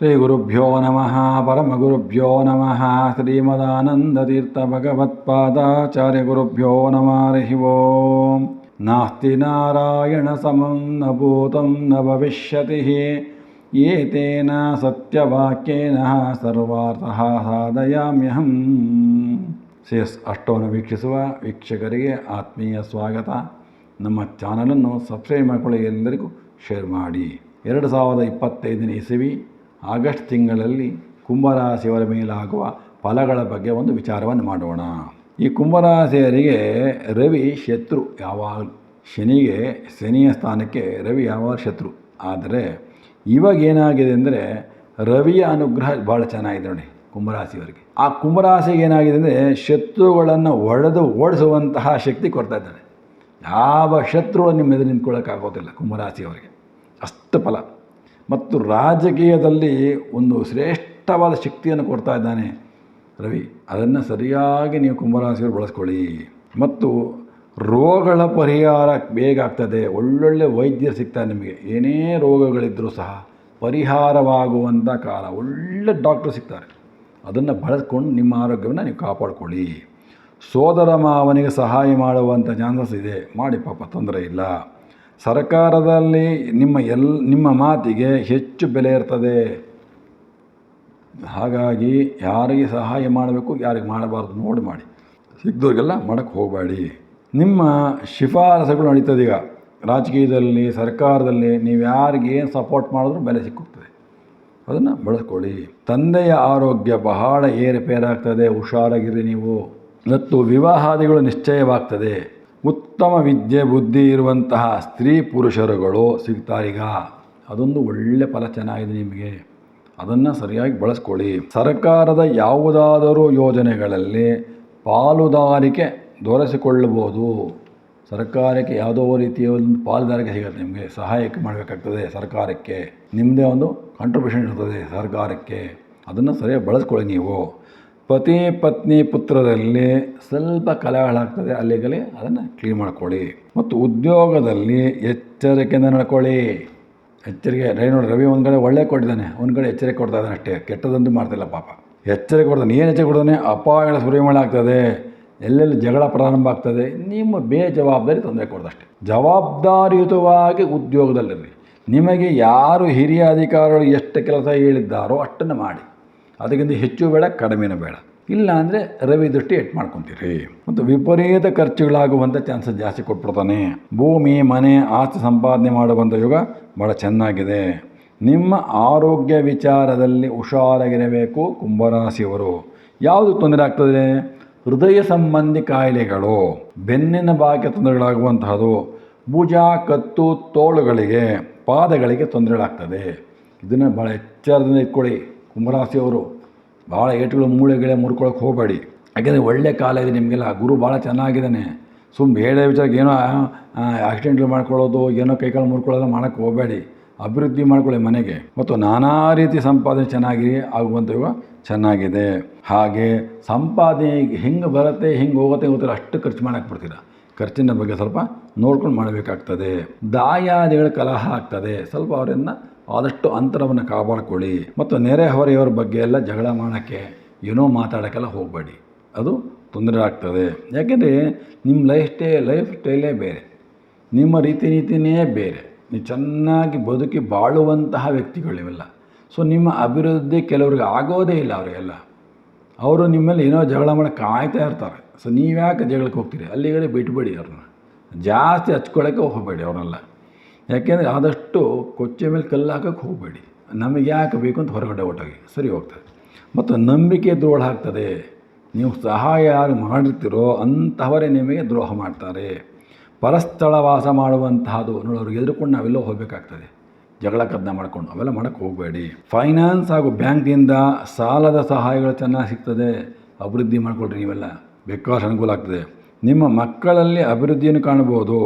ಶ್ರೀ ಗುರುಭ್ಯೋ ನಮಃ, ಪರಮಗುರುಭ್ಯೋ ನಮಃ ಶ್ರೀಮದಾನಂದತೀರ್ಥ ಭಗವತ್ಪಾದಾಚಾರ್ಯ ಗುರುಭ್ಯೋ ನಮಃ ಓಂ. ನಾಸ್ತಿ ನಾರಾಯಣ ಸಮಂ ನ ಭೂತಂ ನ ಭವಿಷ್ಯತಿ ಏತೇನ ಸತ್ಯವಾಕ್ಯೇನ ಸರ್ವಾರ್ಥಃ ಸಾಧಯಾಮ್ಯಹಂ. ಸೇಸ್ ಅಷ್ಟವನ್ನು ವೀಕ್ಷಿಸುವ ವೀಕ್ಷಕರಿಗೆ ಆತ್ಮೀಯ ಸ್ವಾಗತ. ನಮ್ಮ ಚಾನಲನ್ನು ಸಬ್ಸ್ಕ್ರೈಬ್ ಮಾಡಿಕೊಳ್ಳಿ ಎಲ್ಲರಿಗೂ ಶೇರ್ ಮಾಡಿ. ಎರಡು ಸಾವಿರದ ಇಪ್ಪತ್ತೈದನೇ ಇಸವಿ ಆಗಸ್ಟ್ ತಿಂಗಳಲ್ಲಿ ಕುಂಭರಾಶಿಯವರ ಮೇಲಾಗುವ ಫಲಗಳ ಬಗ್ಗೆ ಒಂದು ವಿಚಾರವನ್ನು ಮಾಡೋಣ. ಈ ಕುಂಭರಾಶಿಯರಿಗೆ ರವಿ ಶತ್ರು. ಯಾವಾಗ? ಶನಿಗೆ ಶನಿಯ ಸ್ಥಾನಕ್ಕೆ ರವಿ ಯಾವಾಗ ಶತ್ರು? ಆದರೆ ಇವಾಗ ಏನಾಗಿದೆ ಅಂದರೆ ರವಿಯ ಅನುಗ್ರಹ ಭಾಳ ಚೆನ್ನಾಗಿದೆ ನೋಡಿ ಕುಂಭರಾಶಿಯವರಿಗೆ. ಆ ಕುಂಭರಾಶಿಗೆ ಏನಾಗಿದೆ ಅಂದರೆ ಶತ್ರುಗಳನ್ನು ಒಡೆದು ಓಡಿಸುವಂತಹ ಶಕ್ತಿ ಕೊಡ್ತಾ ಇದ್ದಾರೆ. ಯಾವ ಶತ್ರುಗಳು ನಿಮ್ಮ ಎದುರು ನಿಂತ್ಕೊಳ್ಳೋಕ್ಕಾಗೋದಿಲ್ಲ ಕುಂಭರಾಶಿಯವರಿಗೆ. ಅಷ್ಟು ಫಲ. ಮತ್ತು ರಾಜಕೀಯದಲ್ಲಿ ಒಂದು ಶ್ರೇಷ್ಠವಾದ ಶಕ್ತಿಯನ್ನು ಕೊಡ್ತಾ ಇದ್ದಾನೆ ರವಿ. ಅದನ್ನು ಸರಿಯಾಗಿ ನೀವು ಕುಂಭರಾಶಿಯವರು ಬಳಸ್ಕೊಳ್ಳಿ. ಮತ್ತು ರೋಗಗಳ ಪರಿಹಾರ ಬೇಗ ಆಗ್ತದೆ. ಒಳ್ಳೊಳ್ಳೆ ವೈದ್ಯರು ಸಿಗ್ತಾರೆ ನಿಮಗೆ. ಏನೇ ರೋಗಗಳಿದ್ದರೂ ಸಹ ಪರಿಹಾರವಾಗುವಂಥ ಕಾಲ ಒಳ್ಳೆ ಡಾಕ್ಟರ್ ಸಿಗ್ತಾರೆ. ಅದನ್ನು ಬಳಸ್ಕೊಂಡು ನಿಮ್ಮ ಆರೋಗ್ಯವನ್ನು ನೀವು ಕಾಪಾಡಿಕೊಳ್ಳಿ. ಸೋದರ ಮಾವನಿಗೆ ಸಹಾಯ ಮಾಡುವಂಥ ಚಾನ್ಸಸ್ ಇದೆ. ಮಾಡಿ ಪಾಪ ತೊಂದರೆ ಇಲ್ಲ. ಸರ್ಕಾರದಲ್ಲಿ ನಿಮ್ಮ ಎಲ್, ನಿಮ್ಮ ಮಾತಿಗೆ ಹೆಚ್ಚು ಬೆಲೆ ಇರ್ತದೆ. ಹಾಗಾಗಿ ಯಾರಿಗೆ ಸಹಾಯ ಮಾಡಬೇಕು, ಯಾರಿಗೆ ಮಾಡಬಾರ್ದು ನೋಡಿ ಮಾಡಿ. ಸಿಗ್ದವ್ರಿಗೆಲ್ಲ ಮಾಡೋಕ್ಕೆ ಹೋಗಬೇಡಿ. ನಿಮ್ಮ ಶಿಫಾರಸುಗಳು ನಡೀತದೆ ಈಗ. ರಾಜಕೀಯದಲ್ಲಿ, ಸರ್ಕಾರದಲ್ಲಿ ನೀವು ಯಾರಿಗೆ ಏನು ಸಪೋರ್ಟ್ ಮಾಡಿದ್ರೂ ಬೆಲೆ ಸಿಕ್ಕುತ್ತದೆ ಅದನ್ನು ಬಳಸ್ಕೊಳ್ಳಿ. ತಂದೆಯ ಆರೋಗ್ಯ ಬಹಳ ಏರುಪೇರಾಗ್ತದೆ, ಹುಷಾರಾಗಿರಿ ನೀವು. ಮತ್ತು ವಿವಾಹಾದಿಗಳು ನಿಶ್ಚಯವಾಗ್ತದೆ. ಉತ್ತಮ ವಿದ್ಯೆ, ಬುದ್ಧಿ ಇರುವಂತಹ ಸ್ತ್ರೀ ಪುರುಷರುಗಳು ಸಿಗ್ತಾರೀಗ. ಅದೊಂದು ಒಳ್ಳೆ ಫಲ ಚೆನ್ನಾಗಿದೆ ನಿಮಗೆ. ಅದನ್ನು ಸರಿಯಾಗಿ ಬಳಸ್ಕೊಳ್ಳಿ. ಸರ್ಕಾರದ ಯಾವುದಾದರೂ ಯೋಜನೆಗಳಲ್ಲಿ ಪಾಲುದಾರಿಕೆ ದೊರೆಸಿಕೊಳ್ಳಬಹುದು. ಸರ್ಕಾರಕ್ಕೆ ಯಾವುದೋ ರೀತಿಯ ಒಂದು ಪಾಲುದಾರಿಕೆ ಸಿಗುತ್ತೆ ನಿಮಗೆ. ಸಹಾಯಕ್ಕೆ ಮಾಡಬೇಕಾಗ್ತದೆ ಸರ್ಕಾರಕ್ಕೆ. ನಿಮ್ಮದೇ ಒಂದು ಕಾಂಟ್ರಿಬ್ಯೂಷನ್ ಇರ್ತದೆ ಸರ್ಕಾರಕ್ಕೆ. ಅದನ್ನು ಸರಿಯಾಗಿ ಬಳಸ್ಕೊಳ್ಳಿ ನೀವು. ಪತಿ ಪತ್ನಿ ಪುತ್ರರಲ್ಲಿ ಸ್ವಲ್ಪ ಕಲಹಗಳಾಗ್ತದೆ ಅಲ್ಲಿಗಲ್ಲಿ ಅದನ್ನು ಕ್ಲೀನ್ ಮಾಡ್ಕೊಳ್ಳಿ. ಮತ್ತು ಉದ್ಯೋಗದಲ್ಲಿ ಎಚ್ಚರಿಕೆಯಿಂದ ನಡ್ಕೊಳ್ಳಿ. ಎಚ್ಚರಿಕೆ ರೈ ನೋಡಿ, ರವಿ ಒಂದು ಕಡೆ ಒಳ್ಳೆ ಕೊಟ್ಟಿದ್ದಾನೆ, ಒಂದು ಕಡೆ ಎಚ್ಚರಿಕೆ ಕೊಡ್ತಾ ಇದ್ದಾನೆ ಅಷ್ಟೇ, ಕೆಟ್ಟದಂತೂ ಮಾಡ್ತಿಲ್ಲ ಪಾಪ. ಎಚ್ಚರಿಕೆ ಕೊಡ್ತಾನೆ, ಏನು ಎಚ್ಚರಿಕೆ ಕೊಡ್ತಾನೆ, ಅಪಾಯಗಳ ಸುರಿಮಳೆ ಆಗ್ತದೆ, ಎಲ್ಲೆಲ್ಲಿ ಜಗಳ ಪ್ರಾರಂಭ ಆಗ್ತದೆ, ನಿಮ್ಮ ಬೇಜವಾಬ್ದಾರಿ ತೊಂದರೆ ಕೊಡ್ದಷ್ಟೇ ಜವಾಬ್ದಾರಿಯುತವಾಗಿ ಉದ್ಯೋಗದಲ್ಲಿರಲಿ ನಿಮಗೆ ಯಾರು ಹಿರಿಯ ಅಧಿಕಾರಿಗಳು ಎಷ್ಟು ಕೆಲಸ ಹೇಳಿದ್ದಾರೋ ಅಷ್ಟನ್ನು ಮಾಡಿ. ಅದಕ್ಕಿಂತ ಹೆಚ್ಚು ಬೇಡ, ಕಡಿಮೆನೂ ಬೇಡ. ಇಲ್ಲ ಅಂದರೆ ರವಿ ದೃಷ್ಟಿ ಎಟ್ ಮಾಡ್ಕೊತೀರಿ? ಮತ್ತು ವಿಪರೀತ ಖರ್ಚುಗಳಾಗುವಂಥ ಚಾನ್ಸಸ್ ಜಾಸ್ತಿ ಕೊಟ್ಬಿಡ್ತಾನೆ. ಭೂಮಿ, ಮನೆ, ಆಸ್ತಿ ಸಂಪಾದನೆ ಮಾಡುವಂಥ ಯುಗ ಭಾಳ ಚೆನ್ನಾಗಿದೆ. ನಿಮ್ಮ ಆರೋಗ್ಯ ವಿಚಾರದಲ್ಲಿ ಹುಷಾರಾಗಿರಬೇಕು ಕುಂಭರಾಶಿಯವರು. ಯಾವುದು ತೊಂದರೆ ಆಗ್ತದೆ? ಹೃದಯ ಸಂಬಂಧಿ ಕಾಯಿಲೆಗಳು, ಬೆನ್ನಿನ ಬಾಕಿ ತೊಂದರೆಗಳಾಗುವಂತಹದ್ದು, ಭುಜ, ಕತ್ತು, ತೋಳುಗಳಿಗೆ, ಪಾದಗಳಿಗೆ ತೊಂದರೆಗಳಾಗ್ತದೆ. ಇದನ್ನು ಭಾಳ ಎಚ್ಚರದಿಂದ ಇಟ್ಕೊಳ್ಳಿ. ಕುಂಭರಾಶಿಯವರು ಭಾಳ ಏಟುಗಳು ಮೂಳೆಗಳೇ ಮುರ್ಕೊಳಕ್ಕೆ ಹೋಗಬೇಡಿ. ಯಾಕೆಂದರೆ ಒಳ್ಳೆ ಕಾಲ ಇದೆ ನಿಮಗೆಲ್ಲ. ಗುರು ಭಾಳ ಚೆನ್ನಾಗಿದ್ದಾನೆ. ಸುಮ್ಮ ಹೇಳೋ ವಿಚಾರಕ್ಕೆ ಏನೋ ಆಕ್ಸಿಡೆಂಟ್ಗಳು ಮಾಡ್ಕೊಳ್ಳೋದು, ಏನೋ ಕೈಕಾಲು ಮುರ್ಕೊಳ್ಳೋದು ಮಾಡೋಕ್ಕೆ ಹೋಗಬೇಡಿ. ಅಭಿವೃದ್ಧಿ ಮಾಡ್ಕೊಳ್ಳಿ ಮನೆಗೆ. ಮತ್ತು ನಾನಾ ರೀತಿ ಸಂಪಾದನೆ ಚೆನ್ನಾಗಿ ಆಗುವಂಥ ಯುಗ ಚೆನ್ನಾಗಿದೆ. ಹಾಗೆ ಸಂಪಾದನೆ ಹೆಂಗೆ ಬರುತ್ತೆ, ಹೆಂಗೆ ಹೋಗುತ್ತೆ ಗೊತ್ತಿಲ್ಲ. ಅಷ್ಟು ಖರ್ಚು ಮಾಡಕ್ಕೆ ಬಿಡ್ತೀರ. ಖರ್ಚಿನ ಬಗ್ಗೆ ಸ್ವಲ್ಪ ನೋಡ್ಕೊಂಡು ಮಾಡಬೇಕಾಗ್ತದೆ. ದಾಯಾದಿಗಳ ಕಲಹ ಆಗ್ತದೆ. ಸ್ವಲ್ಪ ಅವರಿಂದ ಆದಷ್ಟು ಅಂತರವನ್ನು ಕಾಪಾಡಿಕೊಳ್ಳಿ. ಮತ್ತು ನೆರೆಹೊರೆಯವರ ಬಗ್ಗೆ ಎಲ್ಲ ಜಗಳ ಮಾಡೋಕ್ಕೆ ಏನೋ ಮಾತಾಡೋಕ್ಕೆಲ್ಲ ಹೋಗಬೇಡಿ. ಅದು ತೊಂದರೆ ಆಗ್ತದೆ. ಯಾಕೆಂದರೆ ನಿಮ್ಮ ಲೈಫ್ ಸ್ಟೇ ಲೈಫ್ ಸ್ಟೈಲೇ ಬೇರೆ. ನಿಮ್ಮ ರೀತಿ ನೀತಿನೇ ಬೇರೆ. ನೀವು ಚೆನ್ನಾಗಿ ಬದುಕಿ ಬಾಳುವಂತಹ ವ್ಯಕ್ತಿಗಳು ಇವೆಲ್ಲ. ಸೊ ನಿಮ್ಮ ಅಭಿವೃದ್ಧಿ ಕೆಲವ್ರಿಗೆ ಆಗೋದೇ ಇಲ್ಲ ಅವರಿಗೆಲ್ಲ. ಅವರು ನಿಮ್ಮಲ್ಲಿ ಏನೋ ಜಗಳ ಮಾಡೋಕ್ಕೆ ಕಾಯ್ತಾ ಇರ್ತಾರೆ. ಸೊ ನೀವ್ಯಾಕೆ ಜಗಳಕ್ಕೆ ಹೋಗ್ತೀರಿ? ಅಲ್ಲಿಗಡೆ ಬಿಟ್ಬೇಡಿ ಅವ್ರನ್ನ. ಜಾಸ್ತಿ ಹಚ್ಕೊಳ್ಳೋಕ್ಕೆ ಹೋಗಬೇಡಿ ಅವ್ರನ್ನೆಲ್ಲ. ಯಾಕೆಂದರೆ ಆದಷ್ಟು ಕೊಚ್ಚೆ ಮೇಲೆ ಕಲ್ಲು ಹಾಕೋಕ್ಕೆ ಹೋಗಬೇಡಿ. ನಮಗೆ ಯಾಕೆ ಬೇಕು ಅಂತ ಹೊರಗಡೆ ಒಟ್ಟಾಗಿ ಸರಿ ಹೋಗ್ತದೆ. ಮತ್ತು ನಂಬಿಕೆ ದ್ರೋಹ ಆಗ್ತದೆ. ನೀವು ಸಹಾಯ ಯಾರು ಮಾಡಿರ್ತೀರೋ ಅಂಥವರೇ ನಿಮಗೆ ದ್ರೋಹ ಮಾಡ್ತಾರೆ. ಪರಸ್ಥಳ ವಾಸ ಮಾಡುವಂತಹದ್ದು ನೋಡೋರಿಗೆ ಎದುರುಕೊಂಡು ನಾವೆಲ್ಲೋ ಹೋಗಬೇಕಾಗ್ತದೆ. ಜಗಳ ಕದ್ನ ಮಾಡ್ಕೊಂಡು ಅವೆಲ್ಲ ಮಾಡೋಕ್ಕೆ ಹೋಗಬೇಡಿ. ಫೈನಾನ್ಸ್ ಹಾಗೂ ಬ್ಯಾಂಕ್ನಿಂದ ಸಾಲದ ಸಹಾಯಗಳು ಚೆನ್ನಾಗಿ ಸಿಗ್ತದೆ. ಅಭಿವೃದ್ಧಿ ಮಾಡಿಕೊಡ್ರಿ ನೀವೆಲ್ಲ. ಬೇಕಾದಷ್ಟು ಅನುಕೂಲ ಆಗ್ತದೆ. ನಿಮ್ಮ ಮಕ್ಕಳಲ್ಲಿ ಅಭಿವೃದ್ಧಿಯನ್ನು ಕಾಣ್ಬೋದು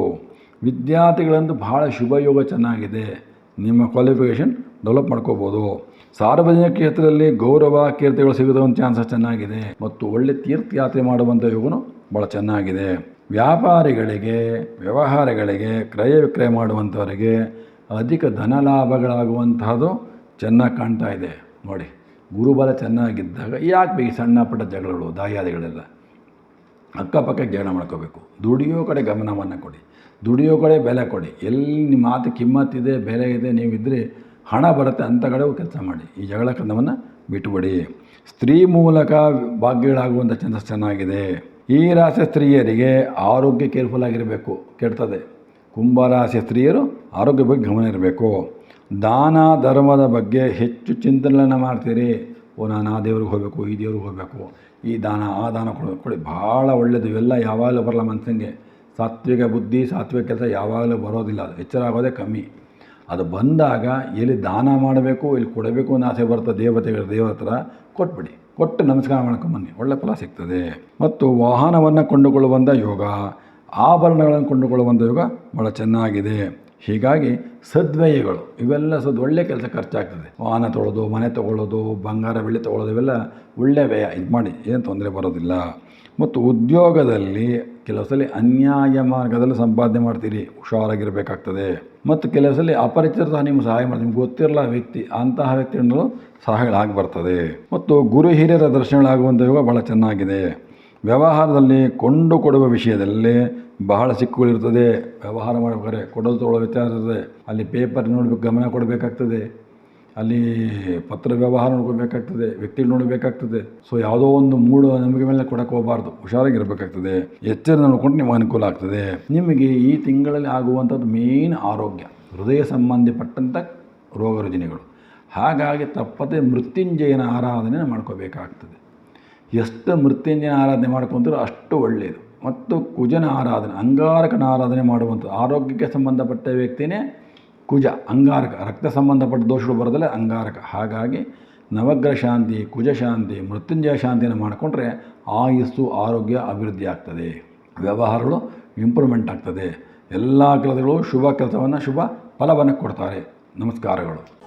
ವಿದ್ಯಾರ್ಥಿಗಳಂತೂ ಭಾಳ ಶುಭಯೋಗ ಚೆನ್ನಾಗಿದೆ. ನಿಮ್ಮ ಕ್ವಾಲಿಫಿಕೇಷನ್ ಡೆವಲಪ್ ಮಾಡ್ಕೋಬೋದು. ಸಾರ್ವಜನಿಕ ಕ್ಷೇತ್ರದಲ್ಲಿ ಗೌರವ, ಕೀರ್ತಿಗಳು ಸಿಗುವಂಥ ಚಾನ್ಸಸ್ ಚೆನ್ನಾಗಿದೆ. ಮತ್ತು ಒಳ್ಳೆ ತೀರ್ಥಯಾತ್ರೆ ಮಾಡುವಂಥ ಯೋಗನು ಭಾಳ ಚೆನ್ನಾಗಿದೆ. ವ್ಯಾಪಾರಿಗಳಿಗೆ, ವ್ಯವಹಾರಗಳಿಗೆ, ಕ್ರಯ ವಿಕ್ರಯ ಮಾಡುವಂಥವರಿಗೆ ಅಧಿಕ ಧನ ಲಾಭಗಳಾಗುವಂತಹದ್ದು ಚೆನ್ನಾಗಿ ಕಾಣ್ತಾ ಇದೆ. ನೋಡಿ, ಗುರುಬಲ ಚೆನ್ನಾಗಿದ್ದಾಗ ಯಾಕೆ ಬೇಕು ಸಣ್ಣ ಪುಟ್ಟ ಜಗಳಗಳು, ದಾಯಾದಿಗಳೆಲ್ಲ? ಅಕ್ಕಪಕ್ಕ ಜೀವನ ಮಾಡ್ಕೋಬೇಕು. ದುಡಿಯೋ ಕಡೆ ಗಮನವನ್ನು ಕೊಡಿ. ದುಡಿಯೋ ಕಡೆ ಬೆಲೆ ಕೊಡಿ. ಎಲ್ಲಿ ನಿಮ್ಮ ಮಾತು ಕಿಮ್ಮತ್ತಿದೆ, ಬೆಲೆ ಇದೆ ನೀವಿದ್ದರೆ ಹಣ ಬರುತ್ತೆ ಅಂಥ ಕಡೆ ಕೆಲಸ ಮಾಡಿ. ಈ ಜಗಳ ಕಂದವನ್ನು ಬಿಟ್ಟುಬಿಡಿ. ಸ್ತ್ರೀ ಮೂಲಕ ಭಾಗ್ಯಗಳಾಗುವಂಥ ಚಂದಸ್ ಚೆನ್ನಾಗಿದೆ. ಈ ರಾಶಿ ಸ್ತ್ರೀಯರಿಗೆ ಆರೋಗ್ಯ ಕೇರ್ಫುಲ್ ಆಗಿರಬೇಕು, ಕೆಡ್ತದೆ. ಕುಂಭರಾಶಿ ಸ್ತ್ರೀಯರು ಆರೋಗ್ಯ ಬಗ್ಗೆ ಗಮನ ಇರಬೇಕು. ದಾನ, ಧರ್ಮದ ಬಗ್ಗೆ ಹೆಚ್ಚು ಚಿಂತನೆಯನ್ನು ಮಾಡ್ತೀರಿ. ಓ, ನಾನು ಆ ದೇವ್ರಿಗೆ ಹೋಗಬೇಕು, ಈ ದೇವ್ರಿಗೆ ಹೋಗಬೇಕು. ಈ ದಾನ, ಆ ದಾನ ಕೊಡೋದು ಕೊಡಿ. ಭಾಳ ಒಳ್ಳೆಯದು ಇವೆಲ್ಲ ಯಾವಾಗಲೂ ಬರಲ್ಲ ಮನುಷ್ಯನಿಗೆ. ಸಾತ್ವಿಕ ಬುದ್ಧಿ, ಸಾತ್ವಿಕ ಕೆಲಸ ಯಾವಾಗಲೂ ಬರೋದಿಲ್ಲ. ಅದು ಎಚ್ಚರ ಆಗೋದೇ ಕಮ್ಮಿ. ಅದು ಬಂದಾಗ ಎಲ್ಲಿ ದಾನ ಮಾಡಬೇಕು ಇಲ್ಲಿ ಕೊಡಬೇಕು ಅನ್ನೋ ಆಸೆ ಬರ್ತದೆ ದೇವತೆಗಳ, ದೇವರ ಹತ್ರ, ಕೊಟ್ಬಿಡಿ. ಕೊಟ್ಟು ನಮಸ್ಕಾರ ಮಾಡ್ಕೊಂಬನ್ನಿ ಒಳ್ಳೆ ಫಲ ಸಿಗ್ತದೆ. ಮತ್ತು ವಾಹನವನ್ನು ಕೊಂಡುಕೊಳ್ಳುವಂಥ ಯೋಗ, ಆಭರಣಗಳನ್ನು ಕೊಂಡುಕೊಳ್ಳುವಂಥ ಯೋಗ ಭಾಳ ಚೆನ್ನಾಗಿದೆ. ಹೀಗಾಗಿ ಸದ್ವ್ಯಯಗಳು, ಇವೆಲ್ಲ ಸದ್ ಒಳ್ಳೆ ಕೆಲಸ ಖರ್ಚಾಗ್ತದೆ. ವಾಹನ ತೊಗೊಳ್ಳೋದು ಮನೆ ತೊಗೊಳ್ಳೋದು ಬಂಗಾರ, ಬೆಳ್ಳಿ ತೊಗೊಳ್ಳೋದು ಇವೆಲ್ಲ ಒಳ್ಳೆ ವ್ಯಯ. ಇದು ಮಾಡಿ ಏನು ತೊಂದರೆ ಬರೋದಿಲ್ಲ. ಮತ್ತು ಉದ್ಯೋಗದಲ್ಲಿ ಕೆಲವು ಸಲ ಅನ್ಯಾಯ ಮಾರ್ಗದಲ್ಲಿ ಸಂಪಾದನೆ ಮಾಡ್ತೀರಿ, ಹುಷಾರಾಗಿರಬೇಕಾಗ್ತದೆ. ಮತ್ತು ಕೆಲವು ಸಲ ಅಪರಿಚಿತ ನಿಮ್ಗೆ ಸಹಾಯ ಮಾಡಿ ನಿಮ್ಗೆ ಗೊತ್ತಿರಲ್ಲ ವ್ಯಕ್ತಿ, ಅಂತಹ ವ್ಯಕ್ತಿಗಳು ಸಹಾಯಗಳಾಗಿ ಬರ್ತದೆ. ಮತ್ತು ಗುರು ಹಿರಿಯರ ದರ್ಶನಗಳಾಗುವಂಥ ಯೋಗ ಭಾಳ ಚೆನ್ನಾಗಿದೆ. ವ್ಯವಹಾರದಲ್ಲಿ ಕೊಂಡು ಕೊಡುವ ವಿಷಯದಲ್ಲಿ ಬಹಳ ಸಿಕ್ಕುಗಳಿರ್ತದೆ. ವ್ಯವಹಾರ ಮಾಡ್ಬೇಕಾದ್ರೆ ಕೊಡೋದು ತೊಗೊಳ್ಳೋ ವಿಚಾರ ಇರ್ತದೆ. ಅಲ್ಲಿ ಪೇಪರ್ ನೋಡ್ಬೇಕು, ಗಮನ ಕೊಡಬೇಕಾಗ್ತದೆ. ಅಲ್ಲಿ ಪತ್ರ ವ್ಯವಹಾರ ನೋಡ್ಕೋಬೇಕಾಗ್ತದೆ ವ್ಯಕ್ತಿ ನೋಡಬೇಕಾಗ್ತದೆ. ಸೊ ಯಾವುದೋ ಒಂದು ಮೂಡು ನಂಬಿಕೆ ಮೇಲೆ ಕೊಡಕ್ಕೆ ಹೋಗಬಾರ್ದು. ಹುಷಾರಾಗಿರಬೇಕಾಗ್ತದೆ. ಎಚ್ಚರ ನೋಡ್ಕೊಂಡು ನಿಮಗೆ ಅನುಕೂಲ ಆಗ್ತದೆ. ನಿಮಗೆ ಈ ತಿಂಗಳಲ್ಲಿ ಆಗುವಂಥದ್ದು ಮೇನ್ ಆರೋಗ್ಯ, ಹೃದಯ ಸಂಬಂಧಪಟ್ಟಂಥ ರೋಗ ರುಜಿನಗಳು ಹಾಗಾಗಿ ತಪ್ಪದೆ ಮೃತ್ಯುಂಜಯನ ಆರಾಧನೆ ಮಾಡ್ಕೋಬೇಕಾಗ್ತದೆ. ಎಷ್ಟು ಮೃತ್ಯುಂಜಯ ಆರಾಧನೆ ಮಾಡ್ಕೊಂತೀರೋ ಅಷ್ಟು ಒಳ್ಳೆಯದು ಮತ್ತು ಕುಜನ ಆರಾಧನೆ, ಅಂಗಾರಕನ ಆರಾಧನೆ ಮಾಡುವಂಥದ್ದು. ಆರೋಗ್ಯಕ್ಕೆ ಸಂಬಂಧಪಟ್ಟ ವ್ಯಕ್ತಿನೇ ಕುಜ, ಅಂಗಾರಕ. ರಕ್ತ ಸಂಬಂಧಪಟ್ಟ ದೋಷಗಳು ಬರೋದಲ್ಲ, ಅಂಗಾರಕ. ಹಾಗಾಗಿ ನವಗ್ರಹ ಶಾಂತಿ, ಕುಜ ಶಾಂತಿ, ಮೃತ್ಯುಂಜಯ ಶಾಂತಿಯನ್ನು ಮಾಡಿಕೊಂಡ್ರೆ ಆಯುಸ್ಸು, ಆರೋಗ್ಯ ಅಭಿವೃದ್ಧಿ ಆಗ್ತದೆ. ವ್ಯವಹಾರಗಳು ಇಂಪ್ರೂವ್ಮೆಂಟ್ ಆಗ್ತದೆ. ಎಲ್ಲ ಕೆಲಸಗಳು ಶುಭ ಕೆಲಸವನ್ನು ಶುಭ ಫಲವನ್ನು ಕೊಡ್ತಾರೆ. ನಮಸ್ಕಾರಗಳು.